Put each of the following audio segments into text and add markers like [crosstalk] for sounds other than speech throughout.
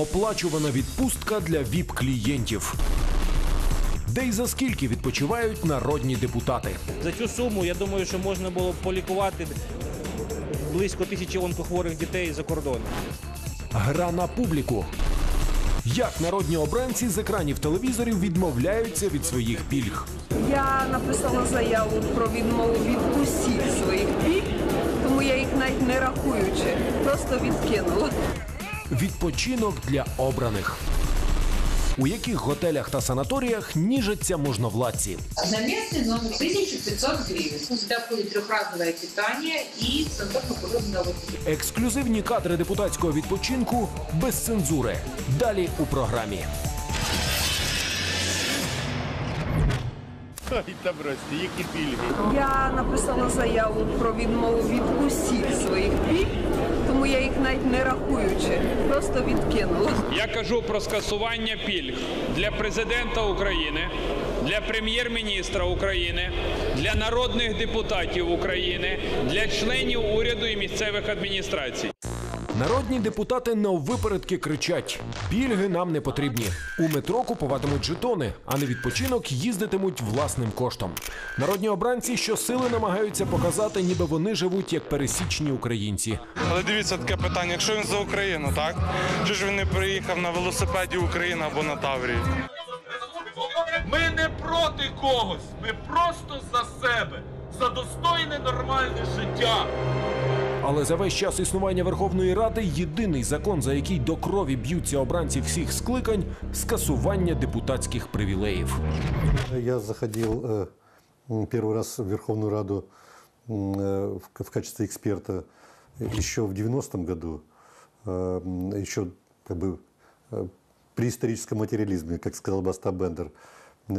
Оплачувана відпустка для віп-клієнтів. Де й за скільки відпочивають народні депутати. За цю суму я думаю, що можна було б полікувати близько тисячі онкохворих дітей за кордоном. Гра на публіку. Як народні обранці з екранів телевізорів відмовляються від своїх пільг. Я написала заяву про відмову від усіх своїх пільг, тому я їх навіть не рахуючи, просто відкинула Відпочинок для обраних. У яких готелях та санаторіях ніжаться можновладці? Одноместный номер 1500 гривен. Сюда входит трехразовое питание и санаторно-курортный отдых. Ексклюзивні кадри депутатського відпочинку без цензури. Далі у програмі. Ай, та бросьте, які пільги. Я написала заяву про відмову від усіх своїх пільг, тому я їх навіть не рахуючи, просто відкинула. Я кажу про скасування пільг для президента України, для прем'єр-міністра України, для народних депутатів України, для членів уряду і місцевих адміністрацій. Народні депутати наввипередки кричать: пільги нам не потрібні. У метро купуватимуть жетони, а на відпочинок їздитимуть власним коштом. Народні обранці щосили намагаються показати, ніби вони живуть як пересічні українці. Але дивіться таке питання: якщо він за Україну, так? Чи ж він не приїхав на велосипеді України або на Таврії? Ми не проти когось, ми просто за себе, за достойне нормальне життя. Але за весь час існування Верховної Ради єдиний закон, за який до крові б'ються обранці всіх скликань скасування депутатських привілеїв. Я заходил э, м, первый раз в Верховную Раду м, э, в, к- в качестве эксперта еще в 90-м году, э, м, еще как бы э, при историческом материализме, как сказал бы Остап Бендер.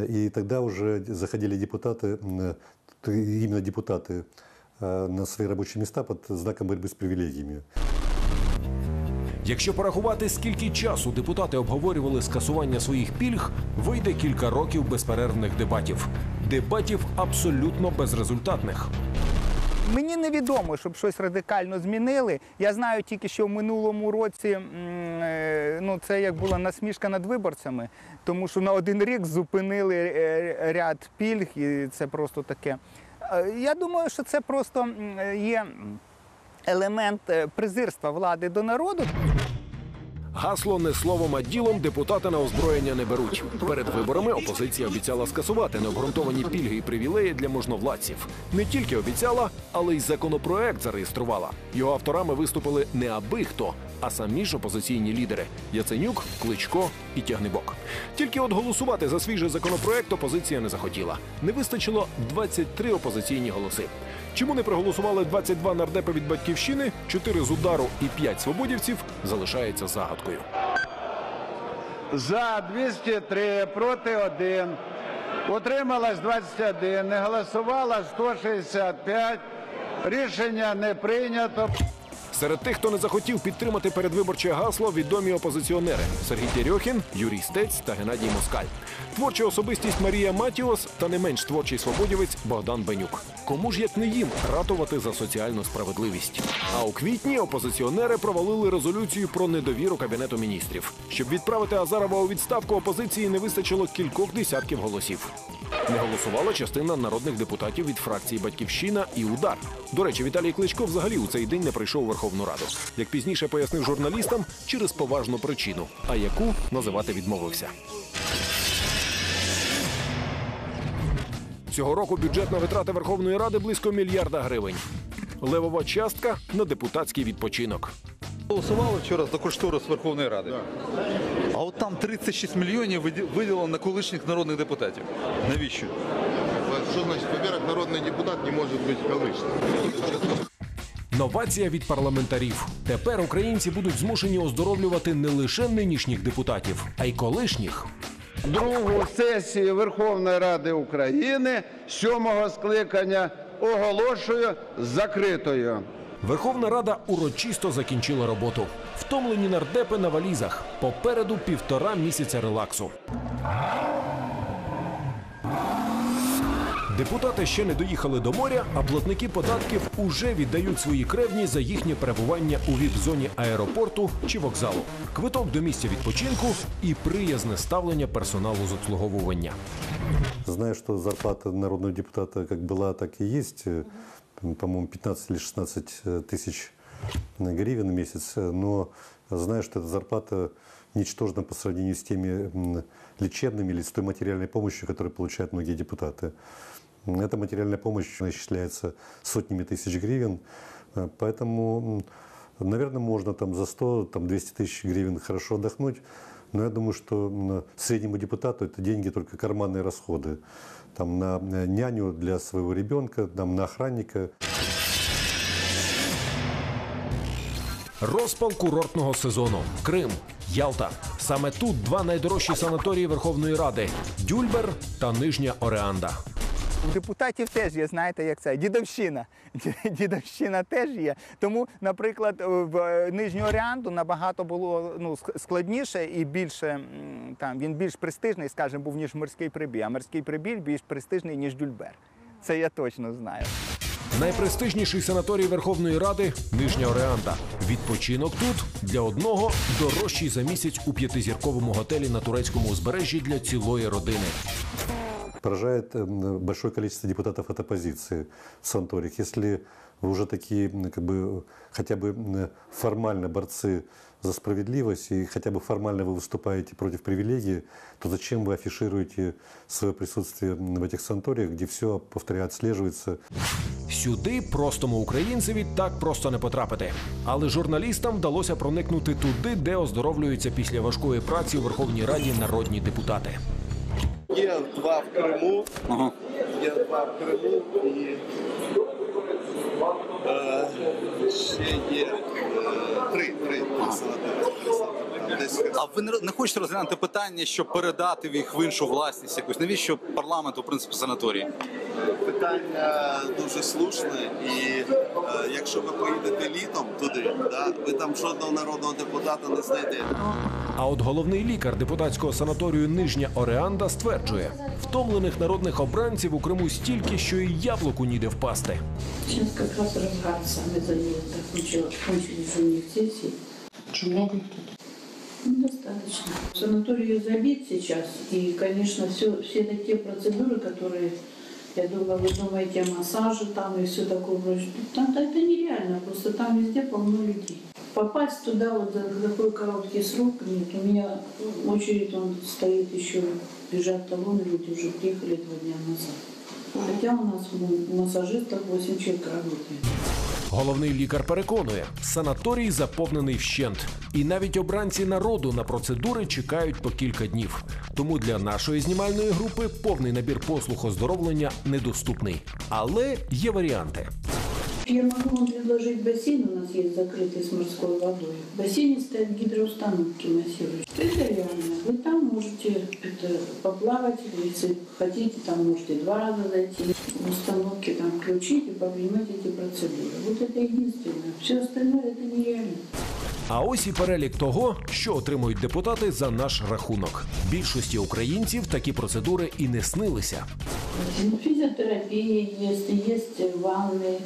И тогда уже заходили депутаты, м, т- именно депутаты, э, на свои рабочие места под знаком борьбы с привилегиями. Якщо порахувати, скільки часу депутати обговорювали скасування своїх пільг, вийде кілька років безперервних дебатів. Дебатів абсолютно безрезультатних. Мені невідомо, щоб щось радикально змінили. Я знаю тільки, що в минулому році е, ну, це як була насмішка над виборцями, тому що на один рік зупинили е, ряд пільг, і це просто таке. Е, Я думаю, що це просто є елемент е, презирства влади до народу. Гасло не словом, а ділом депутати на озброєння не беруть. Перед виборами опозиція обіцяла скасувати необґрунтовані пільги і привілеї для можновладців. Не тільки обіцяла, але й законопроект зареєструвала. Його авторами виступили не аби хто, а самі ж опозиційні лідери Яценюк, Кличко і Тягнибок. Тільки от голосувати за свіжий законопроект опозиція не захотіла. Не вистачило 23 опозиційні голоси. Чому не проголосували 22 нардепи від батьківщини, 4 з удару і 5 свободівців, залишається загадкою. За 203, проти 1. Утрималось 21, не голосувало 165. Рішення не прийнято. Серед тих, хто не захотів підтримати передвиборче гасло, відомі опозиціонери Сергій Терьохін, Юрій Стець та Геннадій Москаль. Творча особистість Марія Матіос та не менш творчий свободівець Богдан Бенюк. Кому ж як не їм ратувати за соціальну справедливість? А у квітні опозиціонери провалили резолюцію про недовіру кабінету міністрів. Щоб відправити Азарова у відставку, опозиції не вистачило кількох десятків голосів. Не голосувала частина народних депутатів від фракції Батьківщина і Удар. До речі, Віталій Кличко взагалі у цей день не прийшов у Верховну Раду. Як пізніше пояснив журналістам, через поважну причину, а яку називати відмовився. Цього року бюджетна витрата Верховної Ради близько мільярда гривень. Левова частка на депутатський відпочинок. Голосували вчора за кошторис Верховної Ради. А от там 36 мільйонів виділено на колишніх народних депутатів. Навіщо? Що значить, во-первых, народний депутат не може бути колишнім. Новація від парламентарів. Тепер українці будуть змушені оздоровлювати не лише нинішніх депутатів, а й колишніх. Другу сесію Верховної Ради України сьомого скликання оголошую закритою. Верховна Рада урочисто закінчила роботу. Втомлені нардепи на валізах. Попереду півтора місяця релаксу. Депутати ще не доїхали до моря, а платники податків уже віддають свої кревні за їхнє перебування у віп-зоні аеропорту чи вокзалу. Квиток до місця відпочинку і приязне ставлення персоналу з обслуговування. Знаю, что зарплата народного депутата как была, так и есть. Э, По-моему, 15 или 16 э, тысяч гривен в месяц. Э, Но знаю, что эта зарплата ничтожна по сравнению с теми м, лечебными или с той материальной помощью, которую получают многие депутаты. М, Эта материальная помощь исчисляется сотнями тысяч гривен. Э, Поэтому, наверное, можно там за 100, там 200 тысяч гривен хорошо отдохнуть. Но я думаю, что м, среднему депутату это деньги только карманные расходы. Там на э, няню для своего ребенка, там на охранника. Розпал курортного сезону. Крим, Ялта. Саме тут два найдорожчі санаторії Верховної Ради Дюльбер та Нижня Ореанда. У депутатів теж є, знаєте, як це дідовщина. [laughs] Дідовщина теж є. Тому, наприклад, в е, Нижню Оріанду набагато було ну, складніше і більше там він більш престижний, скажімо, був ніж морський прибій. А морський прибій більш престижний, ніж Дюльбер. Це я точно знаю. Найпрестижніший санаторій Верховної Ради Нижня Ореанда. Відпочинок тут для одного дорожчий за місяць у п'ятизірковому готелі на турецькому узбережжі для цілої родини. Поражает э, большое количество депутатов от оппозиции в санаториях. Если вы уже такие, м, как бы, хотя бы м, формально борцы за справедливость и хотя бы формально вы выступаете против привилегий, то зачем вы афишируете свое присутствие м, в этих санаториях, где все, повторяю, отслеживается Сюди простому українцеві так просто не потрапити. Але журналістам вдалося проникнути туди, де оздоровлюються після важкої праці у Верховній Раді народні депутати. Є два в Криму. Є два в Криму і е, ще є е, три, три. Десь А ви не не хочете розглянути питання, щоб передати їх в іншу власність якусь? Навіщо парламенту, в принципі, санаторії? питання дуже слушне, і якщо ви поїдете літом туди, да, ви там жодного народного депутата не знайдете. А от головний лікар депутатського санаторію Нижня Ореанда стверджує, втомлених народних обранців у Криму стільки, що і яблуку ніде впасти. Сейчас как раз разгар самый заезд закончил, кончились у них сессии. Очень много их тут? Ну, достаточно. Санаторий забит сейчас, и, конечно, все, все это те процедуры, которые, Я думаю, вы думаете, массажи там и все такое прочее. Там это нереально, просто там везде полно людей. Попасть туда вот за такой короткий срок, нет, у меня очередь, он стоит еще, бежат талоны, люди уже приехали два дня назад. Хотя у нас ну, массажистов 8 человек работает. Головний лікар переконує, санаторій заповнений вщент, і навіть обранці народу на процедури чекають по кілька днів. Тому для нашої знімальної групи повний набір послуг оздоровлення недоступний. Але є варіанти. Я могу вам предложить бассейн, у нас есть закрытый с морской водой. В бассейне стоят гидроустановки массирующие. Это реально. Вы там можете это, поплавать, если хотите, там можете два раза зайти. В установке там включить и попринимать эти процедуры. Вот это единственное. Все остальное это нереально. А ось і перелік того, що отримують депутати за наш рахунок. Більшості українців такі процедури і не снилися. Физиотерапия есть, есть ванны, э,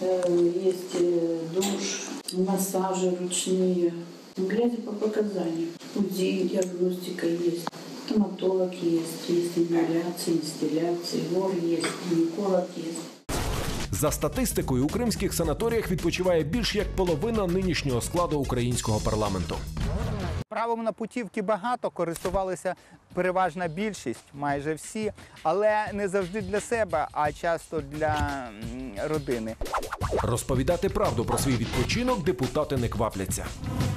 есть э, душ, массажи ручные. Глядя по показаниям. УЗИ, диагностика есть. Стоматолог есть, есть ингаляции, инстилляции, вор есть, гинеколог есть. За статистикою, у кримських санаторіях відпочиває більш як половина нинішнього складу українського парламенту. Правом на путівки багато, користувалися переважна більшість, майже всі, але не завжди для себе, а часто для родини. Розповідати правду про свій відпочинок депутати не квапляться.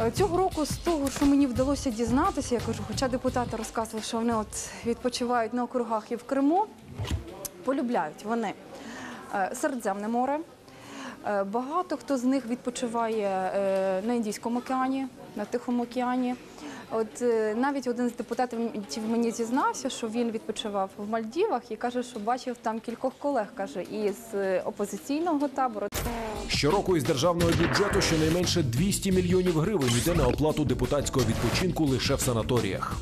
Е, Цього року з того, що мені вдалося дізнатися, я кажу, хоча депутати розказували, що вони от відпочивають на округах і в Криму, полюбляють вони е, Середземне море. Е, Багато хто з них відпочиває е, на Індійському океані, на Тихому океані. От е, навіть один з депутатів мені зізнався, що він відпочивав в Мальдівах і каже, що бачив там кількох колег, каже, із опозиційного табору. Щороку із державного бюджету щонайменше 200 мільйонів гривень йде на оплату депутатського відпочинку лише в санаторіях.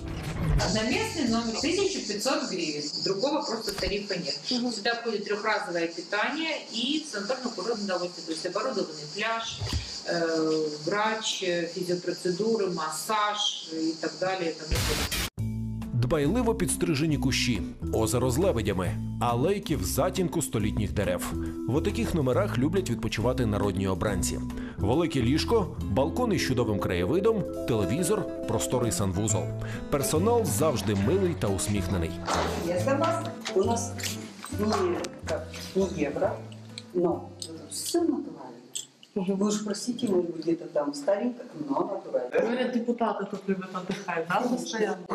Одноместный номер 1500 гривен. Другого просто тарифа нет. Сюда входит трехразовое питание и санаторно-курортное удовольствие. То есть оборудованный пляж, э, врач, э, физиопроцедуры, массаж и так далее. и тому подобное. Дбайливо підстрижені кущі, озеро з лебедями, алейки в затінку столітніх дерев. В отаких номерах люблять відпочивати народні обранці. Велике ліжко, балкони з чудовим краєвидом, телевізор, просторий санвузол. Персонал завжди милий та усміхнений. Я за вас. У нас не, как, не евро, но все натурально. Вы уж простите, может быть, где-то там старенько, но натурально. Говорят, депутаты тут любят отдыхать, да, постоянно?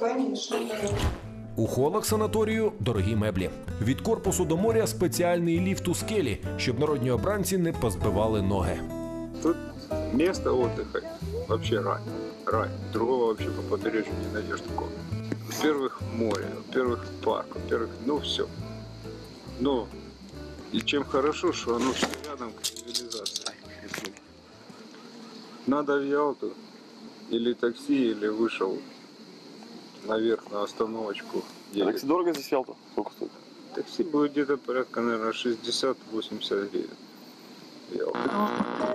Конечно, да. У холах санаторію дорогі меблі. Від корпусу до моря спеціальний ліфт у скелі, щоб народні обранці не позбивали ноги. Тут место отдыха вообще рай. Рай. Другого вообще по побережью не найдешь такого. Во-первых, море, во-первых, парк, во-первых, ну все. Но и чем хорошо, что оно все рядом к цивилизации. Если Надо в Ялту или такси, или вышел наверх на остановочку. Такси дорого здесь Ялта? Сколько стоит? Такси будет где-то порядка, наверное, 60-80 гривен. Ялта.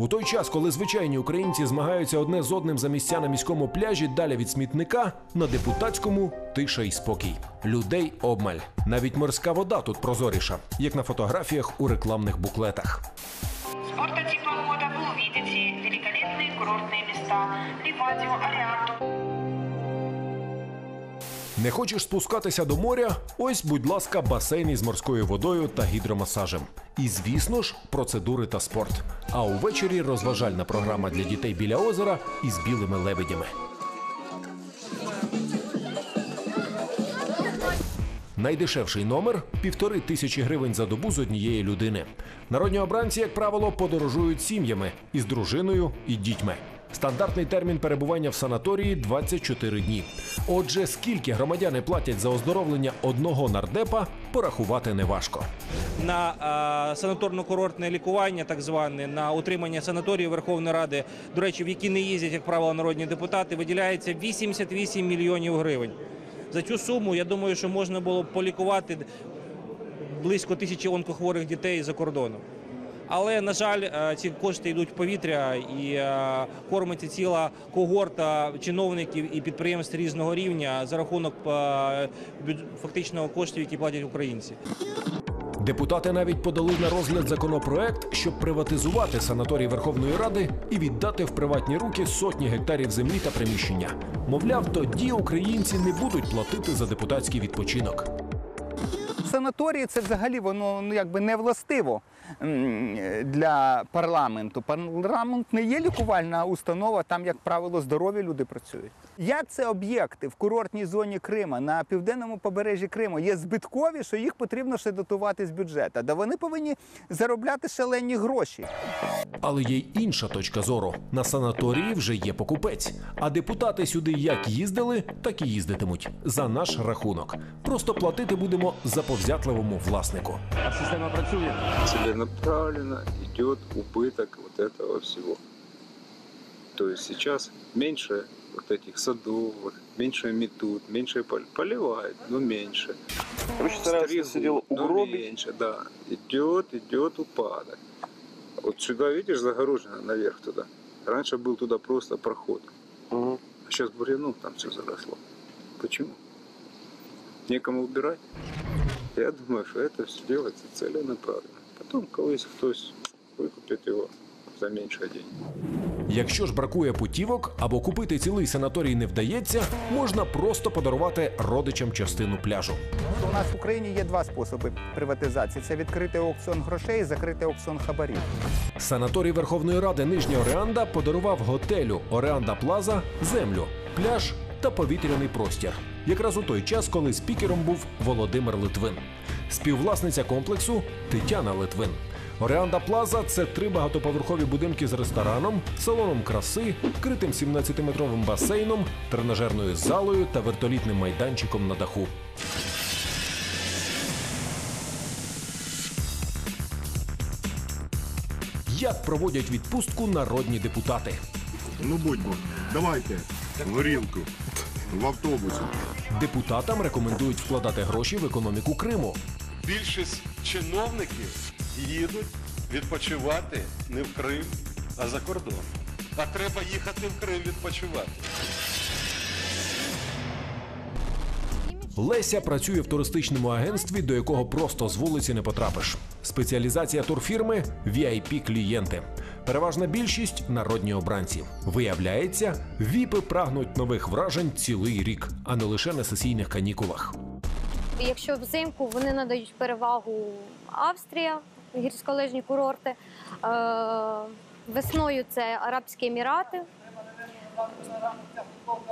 У той час, коли звичайні українці змагаються одне з одним за місця на міському пляжі далі від смітника, на депутатському тиша й спокій. Людей обмаль. Навіть морська вода тут прозоріша, як на фотографіях у рекламних буклетах. Курортные места Ливадио, Не хочеш спускатися до моря? Ось, будь ласка, басейн із морською водою та гідромасажем. І, звісно ж, процедури та спорт. А увечері розважальна програма для дітей біля озера із білими лебедями. Найдешевший номер півтори тисячі гривень за добу з однієї людини. Народні обранці, як правило, подорожують сім'ями із дружиною і дітьми. Стандартний термін перебування в санаторії 24 дні. Отже, скільки громадяни платять за оздоровлення одного нардепа, порахувати неважко. на е, санаторно-курортне лікування, так зване, на утримання санаторію Верховної Ради, до речі, в які не їздять, як правило, народні депутати, виділяється 88 мільйонів гривень. За цю суму, я думаю, що можна було полікувати близько тисячі онкохворих дітей за кордоном. Але, на жаль, е, ці кошти йдуть в повітря і е, кормиться ціла когорта чиновників і підприємств різного рівня за рахунок е, бюдж- фактично коштів, які платять українці. Депутати навіть подали на розгляд законопроект, щоб приватизувати санаторій Верховної Ради і віддати в приватні руки сотні гектарів землі та приміщення. Мовляв, тоді українці не будуть платити за депутатський відпочинок. Санаторії це взагалі воно ну якби не властиво для парламенту. Парламент не є лікувальна установа, там, як правило, здорові люди працюють. Як це об'єкти в курортній зоні Крима на південному побережжі Криму є збиткові, що їх потрібно ще дотувати з бюджету? Да вони повинні заробляти шалені гроші. Але є й інша точка зору. На санаторії вже є покупець. А депутати сюди як їздили, так і їздитимуть за наш рахунок. Просто платити будемо заповзятливому власнику. А система працює? Целенаправленно идет убыток вот этого всего. То есть сейчас меньше вот этих садовых, меньше метут, меньше пол- поливают, но меньше. Короче, стараются все дело но меньше, да. Идет, идет упадок. Вот сюда, видишь, загорожено наверх туда. Раньше был туда просто проход. А сейчас бурьяном там все заросло. Почему? Некому убирать? Я думаю, что это все делается целенаправленно. Потом колись хтось викупить його за меньше денег. Якщо ж бракує путівок або купити цілий санаторій не вдається, можна просто подарувати родичам частину пляжу. У нас в Україні є два способи приватизації: це відкритий аукціон грошей і закритий аукціон хабарів. Санаторій Верховної Ради Нижня Ореанда подарував готелю Ореанда Плаза землю, пляж та повітряний простір. Якраз у той час, коли спікером був Володимир Литвин. Співвласниця комплексу Тетяна Литвин. Ореанда Плаза це три багатоповерхові будинки з рестораном, салоном краси, вкритим 17-метровим басейном, тренажерною залою та вертолітним майданчиком на даху. як проводять відпустку народні депутати. Ну будьмо, давайте горілку в автобусі. Депутатам рекомендують вкладати гроші в економіку Криму. Більшість чиновників їдуть відпочивати не в Крим, а за кордон. А треба їхати в Крим відпочивати. Леся працює в туристичному агентстві, до якого просто з вулиці не потрапиш. Спеціалізація турфірми vip клієнти. Переважна більшість народні обранці. Виявляється, віпи прагнуть нових вражень цілий рік, а не лише на сесійних канікулах. Якщо взимку вони надають перевагу Австрія, гірськолижні курорти. Е, Весною це Арабські Емірати.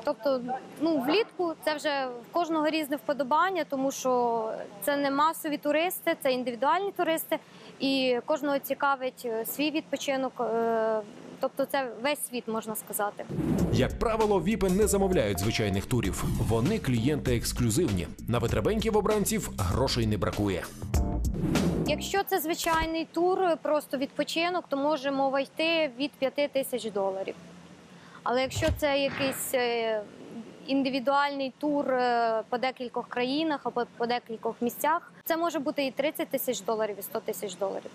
Тобто, ну, влітку це вже в кожного різне вподобання, тому що це не масові туристи, це індивідуальні туристи, і кожного цікавить е, свій відпочинок. Тобто, це весь світ можна сказати. Як правило, віпи не замовляють звичайних турів. Вони клієнти ексклюзивні. На витребеньків обранців грошей не бракує. Якщо це звичайний тур, просто відпочинок, то може мова йти від 5 тисяч доларів. Але якщо це якийсь е, індивідуальний тур е, по декількох країнах або по декількох місцях, це може бути і 30 тисяч доларів, і 100 тисяч доларів.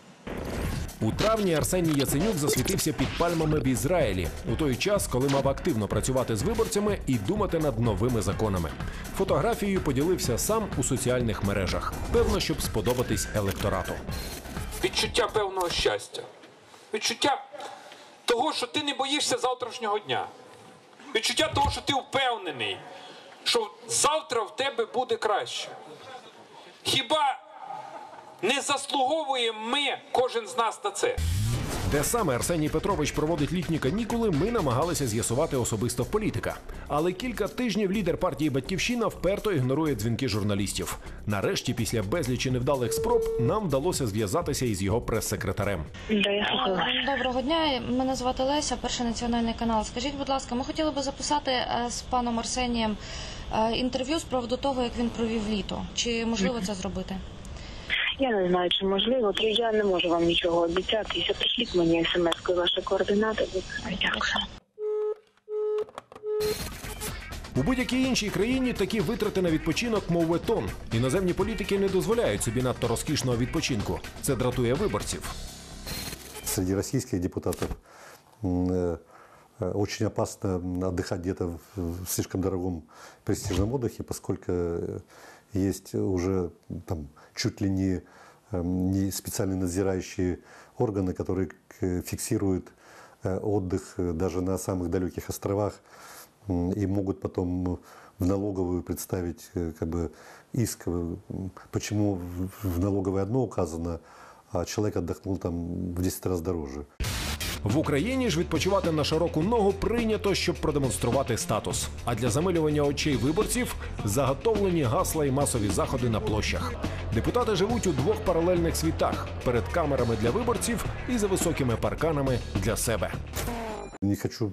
У травні Арсеній Яценюк засвітився під пальмами в Ізраїлі у той час, коли мав активно працювати з виборцями і думати над новими законами. Фотографією поділився сам у соціальних мережах. Певно, щоб сподобатись електорату. відчуття певного щастя, відчуття того, що ти не боїшся завтрашнього дня, відчуття того, що ти впевнений, що завтра в тебе буде краще. Хіба не заслуговуємо ми, кожен з нас на це? Де саме Арсеній Петрович проводить літні канікули, ми намагалися з'ясувати особисто в політика. Але кілька тижнів лідер партії Батьківщина вперто ігнорує дзвінки журналістів. Нарешті, після безлічі невдалих спроб, нам вдалося зв'язатися із його прес-секретарем. Доброго дня. Мене звати Леся, перший національний канал. Скажіть, будь ласка, ми хотіли би записати е, з паном Арсенієм е, інтерв'ю з приводу того, як він провів літо. Чи можливо [clears throat] це зробити? Я не знаю, чи можливо, то я не можу вам нічого обіцяти. Якщо пришліть мені смс-кою ваші координати, будь дякую. У будь-якій іншій країні такі витрати на відпочинок, мов бетон. Іноземні політики не дозволяють собі надто розкішного відпочинку. Це дратує виборців. Среди российских депутатов м, э, э, очень опасно отдыхать где-то в в слишком дорогом престижном отдыхе, поскольку э, есть уже там чуть ли не, э, не специальные надзирающие органы, которые к- фиксируют э, отдых э, даже на самых далеких островах и могут потом в налоговую представить э, как бы иск, э, почему в налоговой одно указано, а человек отдохнул там в 10 раз дороже. В Україні ж відпочивати на широку ногу прийнято, щоб продемонструвати статус. А для замилювання очей виборців заготовлені гасла і масові заходи на площах. Депутати живуть у двох паралельних світах перед камерами для виборців і за високими парканами для себе. Не хочу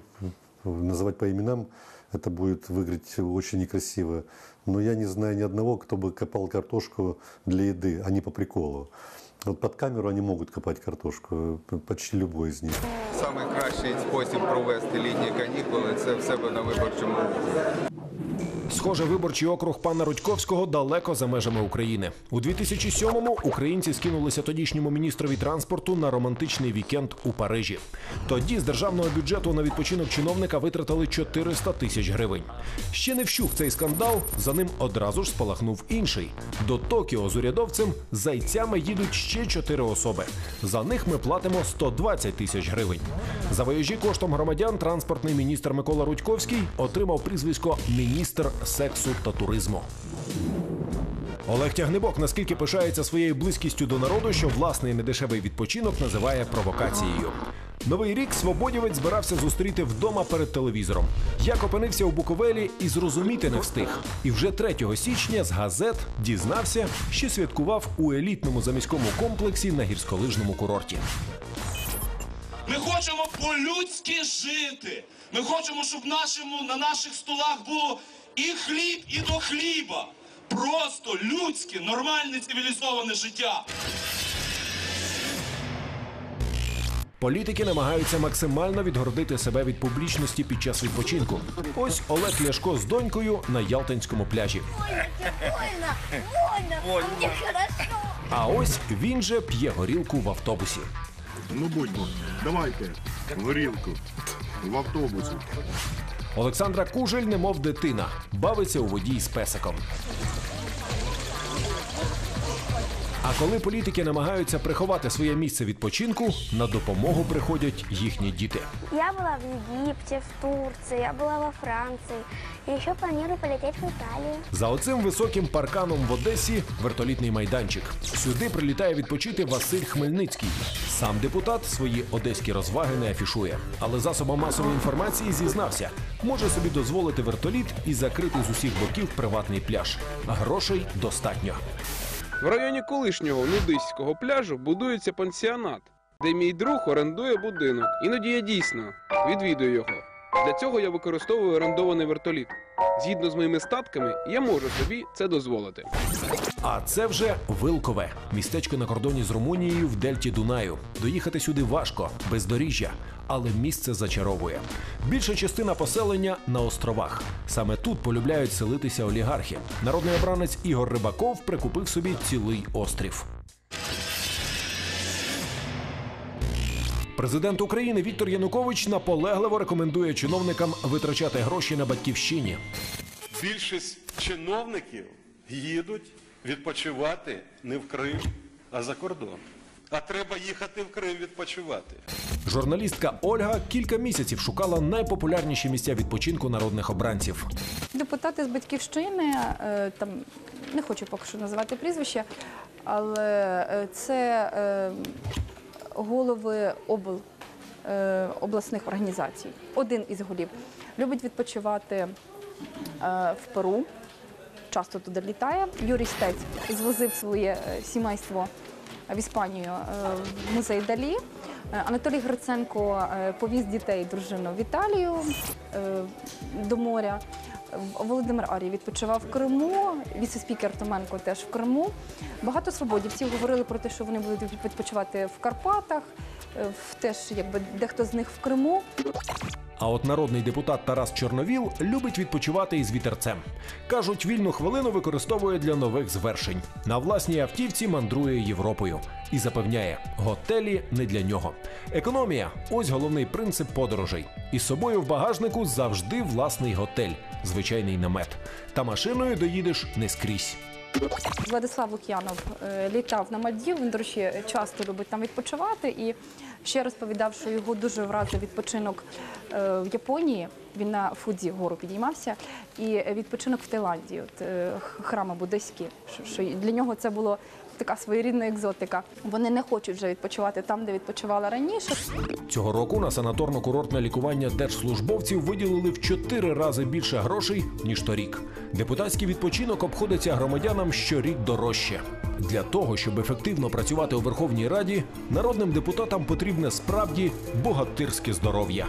называть по именам, это будет выглядеть очень некрасиво. Но я не знаю ни одного, кто бы копал картошку для еды, а не по приколу. Вот под камеру они могут копать картошку, почти любой из них. Самый кращий спосіб провести літні канікули це в себе на виборчому Схоже, виборчий округ пана Рудьковського далеко за межами України. У 2007-му українці скинулися тодішньому міністрові транспорту на романтичний вікенд у Парижі. Тоді з державного бюджету на відпочинок чиновника витратили 400 тисяч гривень. Ще не вщух цей скандал, за ним одразу ж спалахнув інший. До Токіо з урядовцем зайцями їдуть ще чотири особи. За них ми платимо 120 тисяч гривень. За вояжі коштом громадян транспортний міністр Микола Рудьковський отримав прізвисько міністр сексу та туризму. Олег Тягнебок наскільки пишається своєю близькістю до народу, що власний недешевий відпочинок називає провокацією. Новий рік свободівець збирався зустріти вдома перед телевізором. Як опинився у Буковелі і зрозуміти не встиг. І вже 3 січня з газет дізнався, що святкував у елітному заміському комплексі на гірськолижному курорті. Ми хочемо по-людськи жити. Ми хочемо, щоб нашому, на наших столах було і хліб, і до хліба. Просто людське, нормальне, цивілізоване життя. Політики намагаються максимально відгородити себе від публічності під час відпочинку. Ось Олег Ляшко з донькою на Ялтинському пляжі. А ось він же п'є горілку в автобусі. Ну будьмо, давайте горілку в автобусі. Олександра Кужель, немов дитина, бавиться у воді з песиком. А коли політики намагаються приховати своє місце відпочинку, на допомогу приходять їхні діти. Я была в Египте, в Турции, я была во Франции. И еще планирую полететь в Италию. За оцим високим парканом в Одесі вертолітний майданчик. Сюди прилітає відпочити Василь Хмельницький. Сам депутат свої одеські розваги не афішує, але засобам масової інформації зізнався, може собі дозволити вертоліт і закрити з усіх боків приватний пляж. Грошей достатньо. В районі колишнього нудиського пляжу будується пансіонат, де мій друг орендує будинок. Іноді я дійсно відвідую його. Для цього я використовую орендований вертоліт. Згідно з моїми статками, я можу собі це дозволити. А це вже Вилкове, містечко на кордоні з Румунією в дельті Дунаю. Доїхати сюди важко, бездоріжжя, але місце зачаровує. Більша частина поселення на островах. Саме тут полюбляють селитися олігархи. Народний обранець Ігор Рибаков прикупив собі цілий острів. Президент України Віктор Янукович наполегливо рекомендує чиновникам витрачати гроші на батьківщині. Більшість чиновників їдуть відпочивати не в Крим, а за кордон. А треба їхати в Крим відпочивати. Журналістка Ольга кілька місяців шукала найпопулярніші місця відпочинку народних обранців. Депутати з батьківщини, е, там не хочу поки що називати прізвище, але е, це е, голови обл, е, обласних організацій. Один із голів любить відпочивати е, в Перу. Часто туди літає. Юрій Стець звозив своє сімейство в Іспанію е, в музей Далі. Е, Анатолій Гриценко е, повіз дітей дружину в Італію до моря. Володимир Арій відпочивав в Криму, віце-спікер Томенко теж в Криму. Багато свободівців говорили про те, що вони будуть відпочивати в Карпатах, теж якби дехто з них в Криму. А от народний депутат Тарас Чорновіл любить відпочивати із вітерцем. Кажуть, вільну хвилину використовує для нових звершень. На власній автівці мандрує Європою і запевняє, готелі не для нього. Економія ось головний принцип подорожей. Із собою в багажнику завжди власний готель, звичайний намет. Та машиною доїдеш не скрізь. Владислав Лук'янов е, літав на Мальдів. Він, до речі, часто любить там відпочивати. І ще розповідав, що його дуже вразив відпочинок е, в Японії. Він на Фудзі гору підіймався, і відпочинок в Таїланді, от е, храми буддийські. Що, для нього це було така своєрідна екзотика. Вони не хочуть вже відпочивати там, де відпочивали раніше. Цього року на санаторно-курортне лікування держслужбовців виділили в чотири рази більше грошей ніж торік. Депутатський відпочинок обходиться громадянам щорік дорожче. Для того, щоб ефективно працювати у Верховній Раді, народним депутатам потрібне справді богатирське здоров'я.